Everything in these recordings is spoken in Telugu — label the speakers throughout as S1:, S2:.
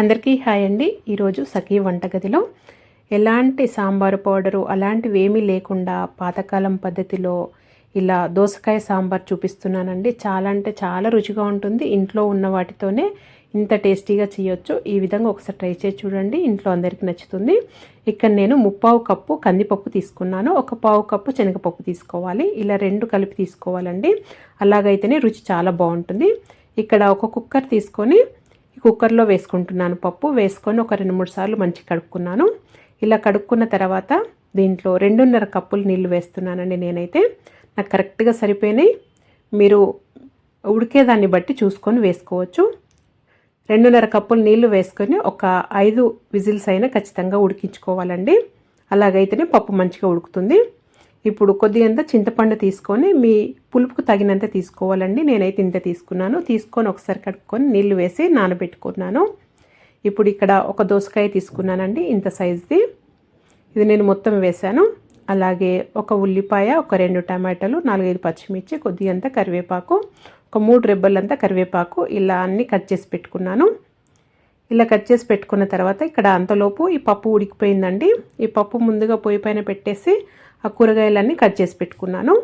S1: అందరికీ హాయ్ అండి. ఈరోజు సఖీ వంటగదిలో ఎలాంటి సాంబారు పౌడరు అలాంటివి ఏమీ లేకుండా పాతకాలం పద్ధతిలో ఇలా దోసకాయ సాంబార్ చూపిస్తున్నానండి. చాలా అంటే చాలా రుచిగా ఉంటుంది. ఇంట్లో ఉన్న వాటితోనే ఇంత టేస్టీగా చేయొచ్చు. ఈ విధంగా ఒకసారి ట్రై చేసి చూడండి. ఇంట్లో అందరికీ నచ్చుతుంది. ఇక్కడ నేను ముప్పావు కప్పు కందిపప్పు తీసుకున్నాను. ఒక పావు కప్పు శనగపప్పు తీసుకోవాలి. ఇలా రెండు కలిపి తీసుకోవాలండి. అలాగైతేనే రుచి చాలా బాగుంటుంది. ఇక్కడ ఒక కుక్కర్ తీసుకొని కుక్కర్లో వేసుకుంటున్నాను పప్పు. వేసుకొని ఒక రెండు మూడు సార్లు మంచిగా కడుక్కున్నాను. ఇలా కడుక్కున్న తర్వాత దీంట్లో రెండున్నర కప్పులు నీళ్ళు వేస్తున్నానండి నేనైతే. నాకు కరెక్ట్గా సరిపోయినాయి. మీరు ఉడికేదాన్ని బట్టి చూసుకొని వేసుకోవచ్చు. రెండున్నర కప్పులు నీళ్ళు వేసుకొని ఒక ఐదు విజిల్స్ అయినా ఖచ్చితంగా ఉడికించుకోవాలండి. అలాగైతేనే పప్పు మంచిగా ఉడుకుతుంది. ఇప్పుడు కొద్దిగంత చింతపండు తీసుకొని మీ పులుపుకు తగినంత తీసుకోవాలండి. నేనైతే ఇంత తీసుకున్నాను. తీసుకొని ఒకసారి కడుక్కొని నీళ్ళు వేసి నానబెట్టుకున్నాను. ఇప్పుడు ఇక్కడ ఒక దోసకాయ తీసుకున్నానండి ఇంత సైజుది. ఇది నేను మొత్తం వేశాను. అలాగే ఒక ఉల్లిపాయ ఒక రెండు టమాటాలు నాలుగైదు పచ్చిమిర్చి కొద్దిగంత కరివేపాకు ఒక మూడు రెబ్బలంతా కరివేపాకు ఇలా అన్నీ కట్ చేసి పెట్టుకున్నాను. ఇలా కట్ చేసి పెట్టుకున్న తర్వాత ఇక్కడ అంతలోపు ఈ పప్పు ఉడికిపోయిందండి. ఈ పప్పు ముందుగా పొయ్యి పైన పెట్టేసి ఆ కూరగాయలన్నీ కట్ చేసి పెట్టుకున్నాను.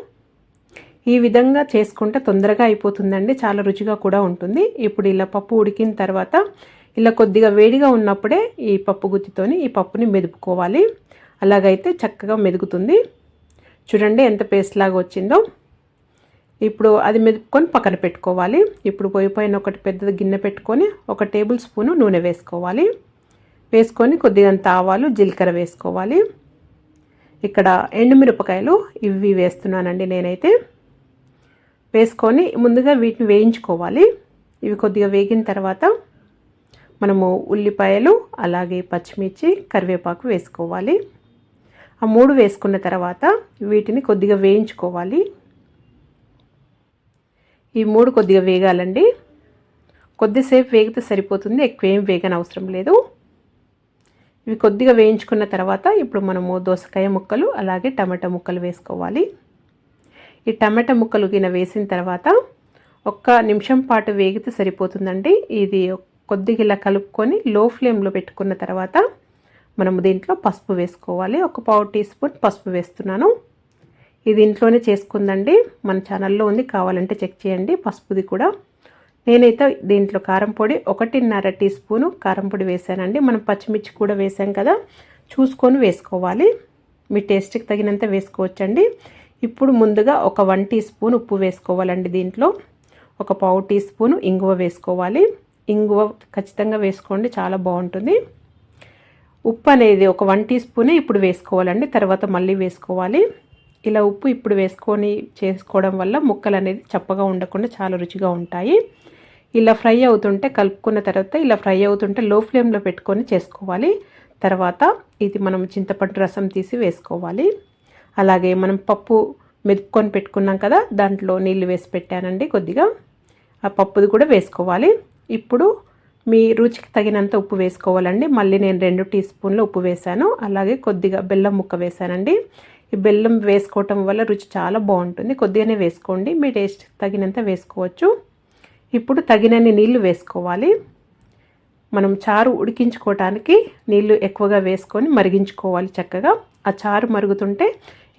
S1: ఈ విధంగా చేసుకుంటే తొందరగా అయిపోతుందండి. చాలా రుచిగా కూడా ఉంటుంది. ఇప్పుడు ఇలా పప్పు ఉడికిన తర్వాత ఇలా కొద్దిగా వేడిగా ఉన్నప్పుడే ఈ పప్పు గుత్తితోని ఈ పప్పుని మెదుపుకోవాలి. అలాగైతే చక్కగా మెదుగుతుంది. చూడండి ఎంత పేస్ట్ లాగా వచ్చిందో. ఇప్పుడు అది మెదుపుకొని పక్కన పెట్టుకోవాలి. ఇప్పుడు పొయ్యి పైన ఒకటి పెద్ద గిన్నె పెట్టుకొని ఒక టేబుల్ స్పూను నూనె వేసుకోవాలి. వేసుకొని కొద్దిగా ఆవాలు జీలకర్ర వేసుకోవాలి. ఇక్కడ ఎండుమిరపకాయలు ఇవి వేస్తున్నానండి నేనైతే. వేసుకొని ముందుగా వీటిని వేయించుకోవాలి. ఇవి కొద్దిగా వేగిన తర్వాత మనము ఉల్లిపాయలు అలాగే పచ్చిమిర్చి కరివేపాకు వేసుకోవాలి. ఆ మూడు వేసుకున్న తర్వాత వీటిని కొద్దిగా వేయించుకోవాలి. ఈ మూడు కొద్దిగా వేగాలండి. కొద్దిసేపు వేగితే సరిపోతుంది ఎక్కువ ఏం వేగని అవసరం లేదు. ఇవి కొద్దిగా వేయించుకున్న తర్వాత ఇప్పుడు మనము దోసకాయ ముక్కలు అలాగే టమాటా ముక్కలు వేసుకోవాలి. ఈ టమాటా ముక్కలు గిన వేసిన తర్వాత ఒక్క నిమిషం పాటు వేగితే సరిపోతుందండి. ఇది కొద్దిగా ఇలా కలుపుకొని లో ఫ్లేమ్లో పెట్టుకున్న తర్వాత మనము దీంట్లో పసుపు వేసుకోవాలి. ఒక పావు టీ స్పూన్ పసుపు వేస్తున్నాను. ఇది ఇంట్లోనే చేసుకుందండి. మన ఛానల్లో ఉంది కావాలంటే చెక్ చేయండి. పసుపుది కూడా నేనైతే దీంట్లో కారం పొడి ఒకటిన్నర టీ స్పూను కారం పొడి వేసానండి. మనం పచ్చిమిర్చి కూడా వేసాం కదా చూసుకొని వేసుకోవాలి. మీ టేస్ట్కి తగినంత వేసుకోవచ్చండి. ఇప్పుడు ముందుగా ఒక వన్ టీ స్పూన్ ఉప్పు వేసుకోవాలండి దీంట్లో. ఒక పావు టీ స్పూను ఇంగువ వేసుకోవాలి. ఇంగువ ఖచ్చితంగా వేసుకోండి చాలా బాగుంటుంది. ఉప్పు అనేది ఒక వన్ టీ స్పూనే ఇప్పుడు వేసుకోవాలండి తర్వాత మళ్ళీ వేసుకోవాలి. ఇలా ఉప్పు ఇప్పుడు వేసుకొని చేసుకోవడం వల్ల ముక్కలు అనేది చప్పగా ఉండకుండా చాలా రుచిగా ఉంటాయి. ఇలా ఫ్రై అవుతుంటే కలుపుకున్న తర్వాత ఇలా ఫ్రై అవుతుంటే లో ఫ్లేమ్లో పెట్టుకొని చేసుకోవాలి. తర్వాత ఇది మనం చింతపండు రసం తీసి వేసుకోవాలి. అలాగే మనం పప్పు మెదుపుకొని పెట్టుకున్నాం కదా దాంట్లో నీళ్ళు వేసి పెట్టానండి కొద్దిగా. ఆ పప్పుది కూడా వేసుకోవాలి. ఇప్పుడు మీ రుచికి తగినంత ఉప్పు వేసుకోవాలండి. మళ్ళీ నేను రెండు టీ స్పూన్లు ఉప్పు వేశాను. అలాగే కొద్దిగా బెల్లం ముక్క వేశానండి. ఈ బెల్లం వేసుకోవటం వల్ల రుచి చాలా బాగుంటుంది. కొద్దిగానే వేసుకోండి. మీ టేస్ట్ తగినంత వేసుకోవచ్చు. ఇప్పుడు తగినన్ని నీళ్ళు వేసుకోవాలి. మనం చారు ఉడికించుకోవటానికి నీళ్ళు ఎక్కువగా వేసుకొని మరిగించుకోవాలి చక్కగా. ఆ చారు మరుగుతుంటే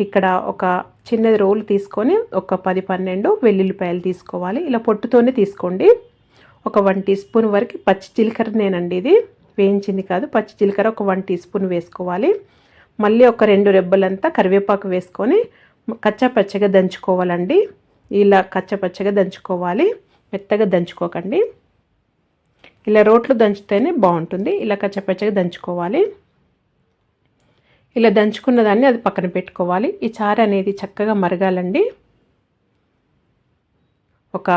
S1: ఇక్కడ ఒక చిన్నది రోలు తీసుకొని ఒక పది పన్నెండు వెల్లుల్లిపాయలు తీసుకోవాలి. ఇలా పొట్టుతోనే తీసుకోండి. ఒక వన్ టీ స్పూన్ వరకు పచ్చి జీలకర్రనేనండి ఇది. వేయించింది కాదు పచ్చి జీలకర్ర ఒక వన్ టీ స్పూన్ వేసుకోవాలి. మళ్ళీ ఒక రెండు రెబ్బలంతా కరివేపాకు వేసుకొని కచ్చపచ్చగా దంచుకోవాలండి. ఇలా కచ్చపచ్చగా దంచుకోవాలి. మెత్తగా దంచుకోకండి. ఇలా రోట్లు దంచితేనే బాగుంటుంది. ఇలా కచ్చపచ్చగా దంచుకోవాలి. ఇలా దంచుకున్న దాన్ని అది పక్కన పెట్టుకోవాలి. ఈ చారు అనేది చక్కగా మరగాలండి. ఒక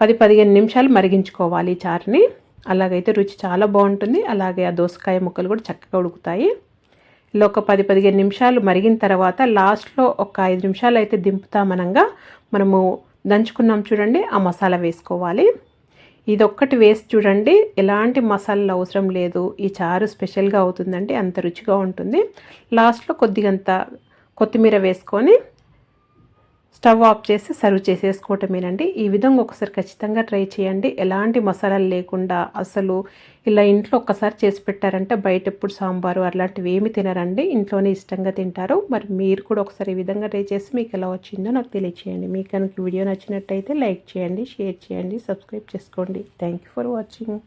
S1: పది పదిహేను నిమిషాలు మరిగించుకోవాలి ఈ చారుని. అలాగైతే రుచి చాలా బాగుంటుంది. అలాగే ఆ దోసకాయ ముక్కలు కూడా చక్కగా ఉడుకుతాయి. ఇలా ఒక పది పదిహేను నిమిషాలు మరిగిన తర్వాత లాస్ట్లో ఒక ఐదు నిమిషాలు అయితే దింపుతామనంగా మనము దంచుకున్నాం చూడండి ఆ మసాలా వేసుకోవాలి. ఇది ఒక్కటి వేసి చూడండి ఎలాంటి మసాలాలు అవసరం లేదు. ఈ చారు స్పెషల్గా అవుతుందండి అంత రుచిగా ఉంటుంది. లాస్ట్లో కొద్దిగంత కొత్తిమీర వేసుకొని స్టవ్ ఆఫ్ చేసి సర్వ్ చేసేసుకోవటమేనండి. ఈ విధంగా ఒకసారి ఖచ్చితంగా ట్రై చేయండి. ఎలాంటి మసాలాలు లేకుండా అసలు ఇలా ఇంట్లో ఒక్కసారి చేసి పెట్టారంటే బయట ఎప్పుడు సాంబారు అలాంటివి ఏమి తినరండి. ఇంట్లోనే ఇష్టంగా తింటారు. మరి మీరు కూడా ఒకసారి ఈ విధంగా ట్రై చేసి మీకు ఎలా వచ్చిందో నాకు తెలియచేయండి. మీకు కనుక వీడియో నచ్చినట్టయితే లైక్ చేయండి షేర్ చేయండి సబ్స్క్రైబ్ చేసుకోండి. Thank you for watching.